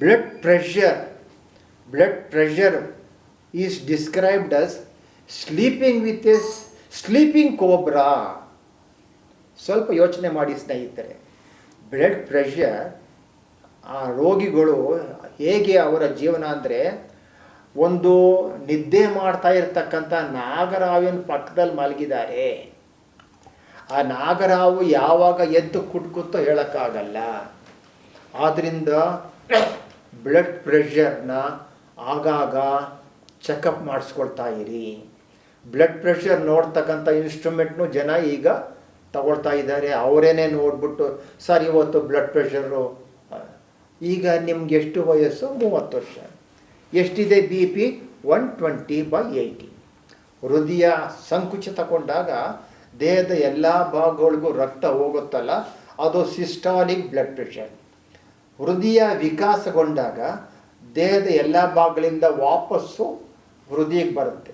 blood pressure. Blood pressure is described as sleeping with a sleeping cobra. ಸ್ವಲ್ಪ ಯೋಚನೆ ಮಾಡಿ ಸ್ನೇಹಿತರೆ. ಬ್ಲಡ್ ಪ್ರೆಷರ್ ಆ ರೋಗಿಗಳು ಹೇಗೆ ಅವರ ಜೀವನ ಅಂದರೆ ಒಂದು ನಿದ್ದೆ ಮಾಡ್ತಾ ಇರ್ತಕ್ಕಂಥ ನಾಗರಾವಿನ ಪಕ್ಕದಲ್ಲಿ ಮಲಗಿದ್ದಾರೆ. ಆ ನಾಗರಾವು ಯಾವಾಗ ಎದ್ದು ಕುಟ್ಕುತ್ತೋ ಹೇಳೋಕ್ಕಾಗಲ್ಲ. ಆದ್ದರಿಂದ ಬ್ಲಡ್ ಪ್ರೆಷರ್ನ ಆಗಾಗ ಚೆಕಪ್ ಮಾಡಿಸ್ಕೊಳ್ತಾ ಇರಿ. ಬ್ಲಡ್ ಪ್ರೆಷರ್ ನೋಡ್ತಕ್ಕಂಥ ಇನ್ಸ್ಟ್ರೂಮೆಂಟ್ನು ಜನ ಈಗ ತಗೊಳ್ತಾ ಇದ್ದಾರೆ. ಅವರೇನೆ ನೋಡ್ಬಿಟ್ಟು, ಸರ್, ಇವತ್ತು ಬ್ಲಡ್ ಪ್ರೆಷರು ಈಗ ನಿಮ್ಗೆ ಎಷ್ಟು ವಯಸ್ಸು? ಮೂವತ್ತು ವರ್ಷ. ಎಷ್ಟಿದೆ B P one twenty by eighty ಹೃದಯ ಸಂಕುಚಿತಗೊಂಡಾಗ ದೇಹದ ಎಲ್ಲ ಭಾಗಗಳಿಗೂ ರಕ್ತ ಹೋಗುತ್ತಲ್ಲ, ಅದು ಸಿಸ್ಟಾಲಿಕ್ ಬ್ಲಡ್ ಪ್ರೆಷರ್ ಹೃದಯ ವಿಕಾಸಗೊಂಡಾಗ ದೇಹದ ಎಲ್ಲ ಭಾಗಗಳಿಂದ ವಾಪಸ್ಸು ಹೃದಯಕ್ಕೆ ಬರುತ್ತೆ.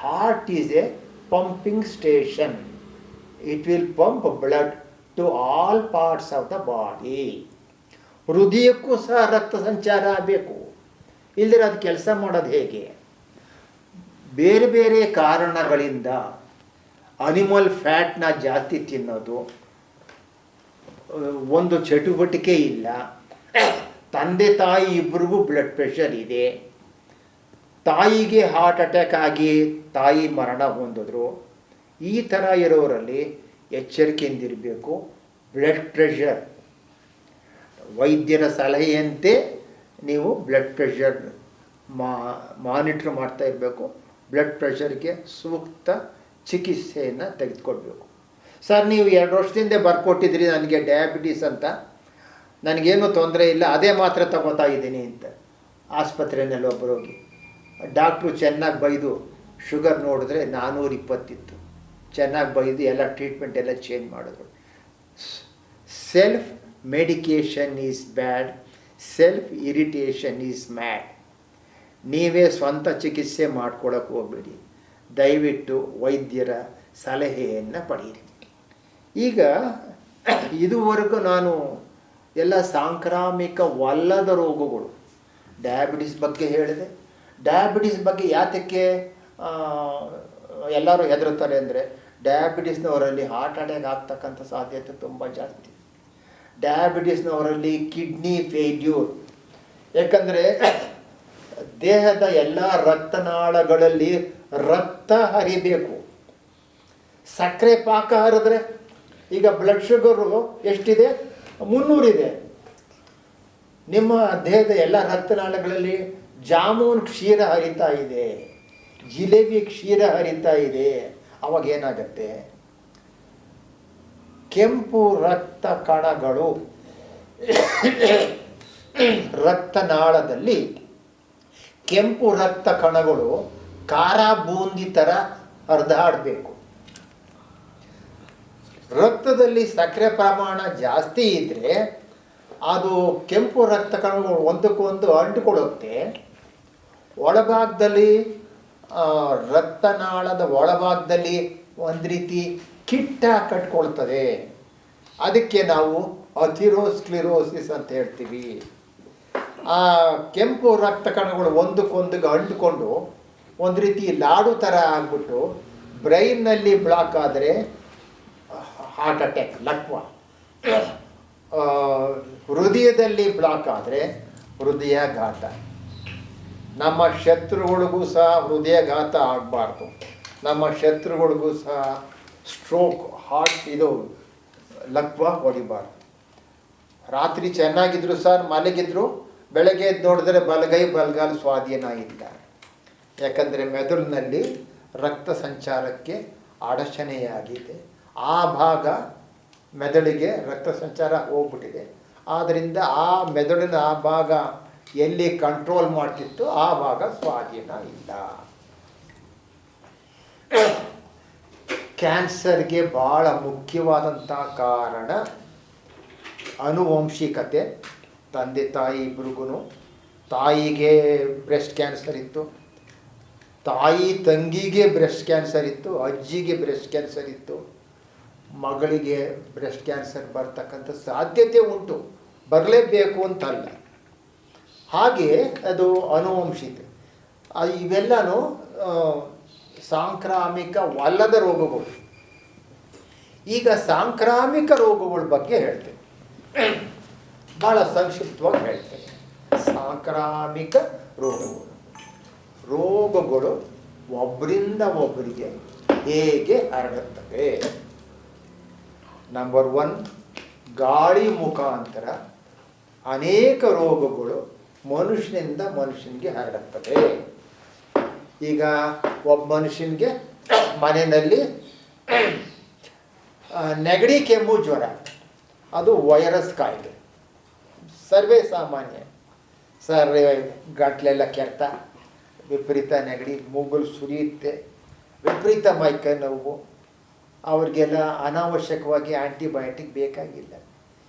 Heart is a pumping station it will pump blood to all parts of the body ಹೃದಯಕ್ಕೂ ಸಹ ರಕ್ತ ಸಂಚಾರ ಆಗಬೇಕು. ಇಲ್ಲದ್ರೆ ಅದು ಕೆಲಸ ಮಾಡೋದು ಹೇಗೆ? ಬೇರೆ ಬೇರೆ ಕಾರಣಗಳಿಂದ ಅನಿಮಲ್ ಫ್ಯಾಟ್ನ ಜಾಸ್ತಿ ತಿನ್ನೋದು ಒಂದು ಚಟುವಟಿಕೆ ಇಲ್ಲ. ತಂದೆ ತಾಯಿ ಇಬ್ಬರಿಗೂ ಬ್ಲಡ್ ಪ್ರೆಷರ್ ಇದೆ. ತಾಯಿಗೆ ಹಾರ್ಟ್ ಅಟ್ಯಾಕ್ ಆಗಿ ತಾಯಿ ಮರಣ ಹೊಂದಿದ್ರು. ಈ ಥರ ಇರೋರಲ್ಲಿ ಎಚ್ಚರಿಕೆಯಿಂದಿರಬೇಕು. ಬ್ಲಡ್ ಪ್ರೆಷರ್ ವೈದ್ಯರ ಸಲಹೆಯಂತೆ ನೀವು ಬ್ಲಡ್ ಪ್ರೆಷರ್ ಮಾ ಮಾನಿಟ್ರ್ ಮಾಡ್ತಾ ಇರಬೇಕು. ಬ್ಲಡ್ ಪ್ರೆಷರ್ಗೆ ಸೂಕ್ತ ಚಿಕಿತ್ಸೆಯನ್ನು ತೆಗೆದುಕೊಳ್ಬೇಕು. ಸರ್, ನೀವು ಎರಡು ವರ್ಷದಿಂದ ಬರ್ಕೊಟ್ಟಿದ್ರಿ ನನಗೆ ಡಯಾಬಿಟೀಸ್ ಅಂತ. ನನಗೇನು ತೊಂದರೆ ಇಲ್ಲ, ಅದೇ ಮಾತ್ರ ತಗೋತಾ ಇದ್ದೀನಿ ಅಂತ. ಆಸ್ಪತ್ರೆಯಲ್ಲಿ ಒಬ್ಬರು ಹೋಗಿ. ಡಾಕ್ಟ್ರು ಚೆನ್ನಾಗಿ ಬೈದು, ಶುಗರ್ ನೋಡಿದ್ರೆ ನಾನ್ನೂರ ಇಪ್ಪತ್ತಿತ್ತು. ಚೆನ್ನಾಗಿ ಬೈದು ಎಲ್ಲ ಟ್ರೀಟ್ಮೆಂಟ್ ಎಲ್ಲ ಚೇಂಜ್ ಮಾಡಿದ್ರು. Self medication is bad self irritation is mad ನೀವೇ ಸ್ವಂತ ಚಿಕಿತ್ಸೆ ಮಾಡ್ಕೊಳಕ್ಕೆ ಹೋಗ್ಬೇಡಿ. ದಯವಿಟ್ಟು ವೈದ್ಯರ ಸಲಹೆಯನ್ನು ಪಡೆಯಿರಿ. ಈಗ ಇದುವರೆಗೂ ನಾನು ಎಲ್ಲ ಸಾಂಕ್ರಾಮಿಕವಲ್ಲದ ರೋಗಗಳು ಡಯಾಬಿಟಿಸ್ ಬಗ್ಗೆ ಹೇಳಿದೆ. ಡಯಾಬಿಟಿಸ್ ಬಗ್ಗೆ ಯಾತಕ್ಕೆ ಎಲ್ಲರೂ ಹೆದರುತ್ತಾರೆ ಅಂದರೆ ಡಯಾಬಿಟಿಸ್ನವರಲ್ಲಿ ಹಾರ್ಟ್ ಅಟ್ಯಾಕ್ ಆಗ್ತಕ್ಕಂಥ ಸಾಧ್ಯತೆ ತುಂಬ ಜಾಸ್ತಿ. ಡಯಾಬಿಟಿಸ್ನವರಲ್ಲಿ ಕಿಡ್ನಿ ಫೇಲ್ಯೂರ್ ಯಾಕಂದರೆ ದೇಹದ ಎಲ್ಲ ರಕ್ತನಾಳಗಳಲ್ಲಿ ರಕ್ತ ಹರಿಬೇಕು. ಸಕ್ಕರೆ ಪಾಕ ಹರಿದ್ರೆ ಈಗ ಬ್ಲಡ್ ಶುಗರು ಎಷ್ಟಿದೆ? ಮುನ್ನೂರಿದೆ. ನಿಮ್ಮ ದೇಹದ ಎಲ್ಲ ರಕ್ತನಾಳಗಳಲ್ಲಿ ಜಾಮೂನ್ ಕ್ಷೀರ ಹರಿತಾ ಇದೆ. ಜಿಲೇಬಿ ಕ್ಷೀರ ಹರಿತಾ ಇದೆ. ಅವಾಗ ಏನಾಗತ್ತೆ? ಕೆಂಪು ರಕ್ತ ಕಣಗಳು ರಕ್ತನಾಳದಲ್ಲಿ ಕೆಂಪು ರಕ್ತ ಕಣಗಳು ಖಾರ ಬೂಂದಿ ಥರ ಹರಿದಾಡಬೇಕು ರಕ್ತದಲ್ಲಿ ಸಕ್ಕರೆ ಪ್ರಮಾಣ ಜಾಸ್ತಿ ಇದ್ದರೆ ಅದು ಕೆಂಪು ರಕ್ತ ಕಣಗಳು ಒಂದಕ್ಕೊಂದು ಅಂಟಿಕೊಳ್ಳುತ್ತೆ. ಒಳಭಾಗದಲ್ಲಿ ರಕ್ತನಾಳದ ಒಳಭಾಗದಲ್ಲಿ ಒಂದು ರೀತಿ ಕಿಟ್ಟ ಕಟ್ಕೊಳ್ತದೆ. ಅದಕ್ಕೆ ನಾವು ಅಥಿರೋಸ್ಕ್ಲಿರೋಸಿಸ್ ಅಂತ ಹೇಳ್ತೀವಿ. ಆ ಕೆಂಪು ರಕ್ತ ಕಣಗಳು ಒಂದಕ್ಕೊಂದಿಗೆ ಅಂಟಿಕೊಂಡು ಒಂದು ರೀತಿ ಲಾಡು ಥರ ಆಗ್ಬಿಟ್ಟು ಬ್ರೈನ್ನಲ್ಲಿ ಬ್ಲಾಕ್ ಆದರೆ ಹಾರ್ಟ್ ಅಟ್ಯಾಕ್ ಲಕ್ವ ಹೃದಯದಲ್ಲಿ ಬ್ಲಾಕ್ ಆದರೆ ಹೃದಯಾಘಾತ ನಮ್ಮ ಶತ್ರುಗಳಿಗೂ ಸಹ ಹೃದಯಾಘಾತ ಆಗಬಾರ್ದು. ನಮ್ಮ ಶತ್ರುಗಳಿಗೂ ಸಹ ಸ್ಟ್ರೋಕ್ ಹಾರ್ಟ್ ಇದು ಲಕ್ವ ಹೊಡಿಬಾರ್ದು. ರಾತ್ರಿ ಚೆನ್ನಾಗಿದ್ರು ಸರ್ ಮಲಗಿದ್ರು, ಬೆಳಗ್ಗೆ ಎದ್ದು ನೋಡಿದ್ರೆ ಬಲಗೈ ಬಲಗಾಲು ಸ್ವಾಧೀನ ಇಲ್ಲ. ಯಾಕಂದರೆ ಮೆದುಳಿನಲ್ಲಿ ರಕ್ತ ಸಂಚಾರಕ್ಕೆ ಅಡಚಣೆಯಾಗಿದೆ. ಆ ಭಾಗ ಮೆದುಳಿಗೆ ರಕ್ತ ಸಂಚಾರ ಹೋಗ್ಬಿಟ್ಟಿದೆ. ಆದ್ದರಿಂದ ಆ ಮೆದುಳಿನ ಆ ಭಾಗ ಎಲ್ಲಿ ಕಂಟ್ರೋಲ್ ಮಾಡ್ತಿತ್ತು ಆ ಭಾಗ ಸ್ವಾಧೀನ ಇಲ್ಲ. ಕ್ಯಾನ್ಸರ್ಗೆ ಭಾಳ ಮುಖ್ಯವಾದಂಥ ಕಾರಣ ಅನುವಂಶಿಕತೆ. ತಂದೆ ತಾಯಿ ಇಬ್ರಿಗೂ ತಾಯಿಗೆ ಬ್ರೆಸ್ಟ್ ಕ್ಯಾನ್ಸರ್ ಇತ್ತು. ತಾಯಿ ತಂಗಿಗೆ ಬ್ರೆಸ್ಟ್ ಕ್ಯಾನ್ಸರ್ ಇತ್ತು. ಅಜ್ಜಿಗೆ ಬ್ರೆಸ್ಟ್ ಕ್ಯಾನ್ಸರ್ ಇತ್ತು. ಮಗಳಿಗೆ ಬ್ರೆಸ್ಟ್ ಕ್ಯಾನ್ಸರ್ ಬರ್ತಕ್ಕಂಥ ಸಾಧ್ಯತೆ ಉಂಟು. ಬರಲೇಬೇಕು ಅಂತಲ್ಲ. ಹಾಗೆ ಅದು ಅನುವಂಶಿತ. ಆ, ಇವೆಲ್ಲನೂ ಆ, ಸಾಂಕ್ರಾಮಿಕವಲ್ಲದ ರೋಗಗಳು. ಈಗ ಸಾಂಕ್ರಾಮಿಕ ರೋಗಗಳ ಬಗ್ಗೆ ಹೇಳ್ತೇನೆ. ಭಾಳ ಸಂಕ್ಷಿಪ್ತವಾಗಿ ಹೇಳ್ತೇನೆ. ಸಾಂಕ್ರಾಮಿಕ ರೋಗಗಳು. ರೋಗಗಳು ಒಬ್ಬರಿಂದ ಒಬ್ಬರಿಗೆ ಹೇಗೆ ಹರಡುತ್ತವೆ? ನಂಬರ್ ಒನ್ ಗಾಳಿ ಮುಖಾಂತರ ಅನೇಕ ರೋಗಗಳು ಮನುಷ್ಯನಿಂದ ಮನುಷ್ಯನಿಗೆ ಹರಡುತ್ತದೆ ಈಗ ಒಬ್ಬ ಮನುಷ್ಯನಿಗೆ ಮನೆಯಲ್ಲಿ ನೆಗಡಿ, ಕೆಮ್ಮು, ಜ್ವರ, ಅದು ವೈರಸ್ ಕಾಯಿಲೆ. ಸರ್ವೇ ಸಾಮಾನ್ಯ. ಸರ್, ಗಂಟ್ಲೆಲ್ಲ ಕೆರೆತ ವಿಪರೀತ ನೆಗಡಿ, ಮೂಗಲು ಸುರಿಯುತ್ತೆ, ವಿಪರೀತ ಮೈಕೈ ನೋವು ಅವ್ರಿಗೆಲ್ಲ ಅನಾವಶ್ಯಕವಾಗಿ ಆ್ಯಂಟಿಬಯೋಟಿಕ್ ಬೇಕಾಗಿಲ್ಲ.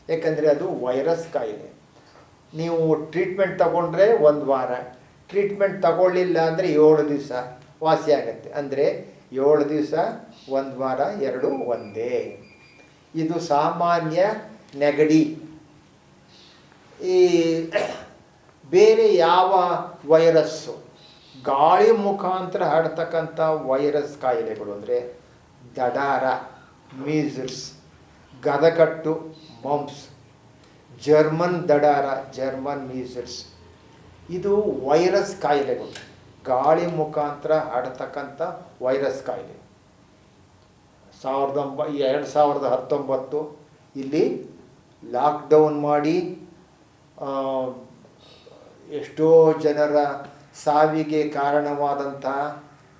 ಯಾಕಂದರೆ ಅದು ವೈರಸ್ ಕಾಯಿಲೆ. ನೀವು ಟ್ರೀಟ್ಮೆಂಟ್ ತಗೊಂಡ್ರೆ ಒಂದು ವಾರ, ಟ್ರೀಟ್ಮೆಂಟ್ ತಗೊಳ್ಳಿಲ್ಲ ಅಂದರೆ ಏಳು ದಿವಸ ವಾಸಿ ಆಗುತ್ತೆ. ಅಂದರೆ ಏಳು ದಿವಸ, ಒಂದು ವಾರ, ಎರಡು ಒಂದೇ. ಇದು ಸಾಮಾನ್ಯ ನೆಗಡಿ. ಈ ಬೇರೆ ಯಾವ ವೈರಸ್ಸು? ಗಾಳಿ ಮುಖಾಂತರ ಹರಡ್ತಕ್ಕಂಥ ವೈರಸ್ ಕಾಯಿಲೆಗಳು ಅಂದರೆ ದಡಾರ, ಮೀಸಲ್ಸ್, ಗದಕಟ್ಟು, ಮಂಪ್ಸ್, ಜರ್ಮನ್ ದಡಾರ, ಜರ್ಮನ್ ಮೀಸಲ್ಸ್. ಇದು ವೈರಸ್ ಕಾಯಿಲೆಗಳು. ಗಾಳಿ ಮುಖಾಂತರ ಹರಡ್ತಕ್ಕಂಥ ವೈರಸ್ ಕಾಯಿಲೆ. ಸಾವಿರದ ಒಂಬ, ಎರಡು ಸಾವಿರದ ಹತ್ತೊಂಬತ್ತು ಇಲ್ಲಿ ಲಾಕ್ಡೌನ್ ಮಾಡಿ ಎಷ್ಟೋ ಜನರ ಸಾವಿಗೆ ಕಾರಣವಾದಂತಹ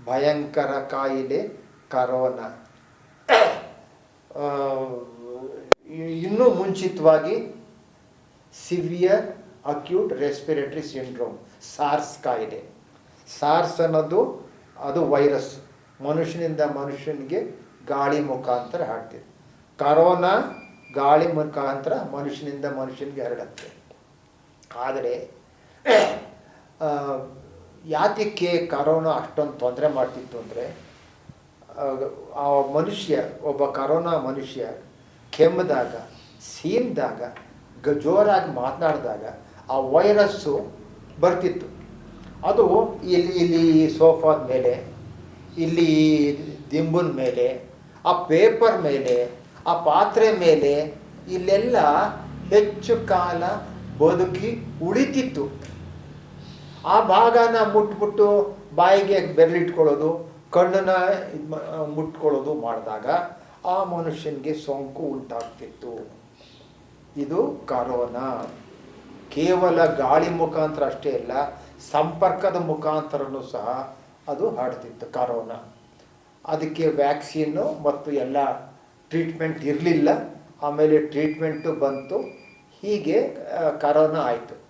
ಭಯಂಕರ ಕಾಯಿಲೆ ಇ- ಇನ್ನೂ ಮುಂಚಿತವಾಗಿ severe acute respiratory syndrome SARS ಕಾಯಿಲೆ ಸಾರ್ಸ್ ಅನ್ನೋದು ಅದು ವೈರಸ್ ಮನುಷ್ಯನಿಂದ ಮನುಷ್ಯನಿಗೆ ಗಾಳಿ ಮುಖಾಂತರ ಹರಡ್ತಿದೆ ಕರೋನಾ ಗಾಳಿ ಮುಖಾಂತರ ಮನುಷ್ಯನಿಂದ ಮನುಷ್ಯನಿಗೆ ಹರಡುತ್ತೆ. ಆದರೆ ಯಾತಕ್ಕೆ ಕರೋನಾ ಅಷ್ಟೊಂದು ತೊಂದರೆ ಮಾಡ್ತಿತ್ತು ಅಂದರೆ ಆ ಮನುಷ್ಯ, ಒಬ್ಬ ಕರೋನಾ ಮನುಷ್ಯ ಕೆಮ್ಮಿದಾಗ ಸೀನ್ದಾಗ, ಗ ಜೋರಾಗಿ ಮಾತನಾಡಿದಾಗ ಆ ವೈರಸ್ಸು ಬರ್ತಿತ್ತು. ಅದು ಇಲ್ಲಿ ಇಲ್ಲಿ ಸೋಫಾದ ಮೇಲೆ, ಇಲ್ಲಿ ದಿಂಬನ ಮೇಲೆ, ಆ ಪೇಪರ್ ಮೇಲೆ, ಆ ಪಾತ್ರೆ ಮೇಲೆ ಇಲ್ಲೆಲ್ಲ ಹೆಚ್ಚು ಕಾಲ ಬದುಕಿ ಉಳಿತಿತ್ತು. ಆ ಭಾಗನ ಮುಟ್ಬಿಟ್ಟು ಬಾಯಿಗೆ ಬೆರಳಿಟ್ಕೊಳ್ಳೋದು ಕಣ್ಣನ್ನ ಇದು ಮುಟ್ಕೊಳ್ಳೋದು ಮಾಡಿದಾಗ ಆ ಮನುಷ್ಯನಿಗೆ ಸೋಂಕು ಉಂಟಾಗ್ತಿತ್ತು. ಇದು ಕರೋನಾ. ಕೇವಲ ಗಾಳಿ ಮುಖಾಂತರ ಅಷ್ಟೇ ಅಲ್ಲ, ಸಂಪರ್ಕದ ಮುಖಾಂತರನೂ ಸಹ ಅದು ಹರಡ್ತಿತ್ತು ಕರೋನಾ. ಅದಕ್ಕೆ ವ್ಯಾಕ್ಸಿನ್ನು ಮತ್ತು ಎಲ್ಲ ಟ್ರೀಟ್ಮೆಂಟ್ ಇರಲಿಲ್ಲ. ಆಮೇಲೆ ಟ್ರೀಟ್ಮೆಂಟು ಬಂತು. ಹೀಗೆ ಕರೋನಾ ಆಯಿತು.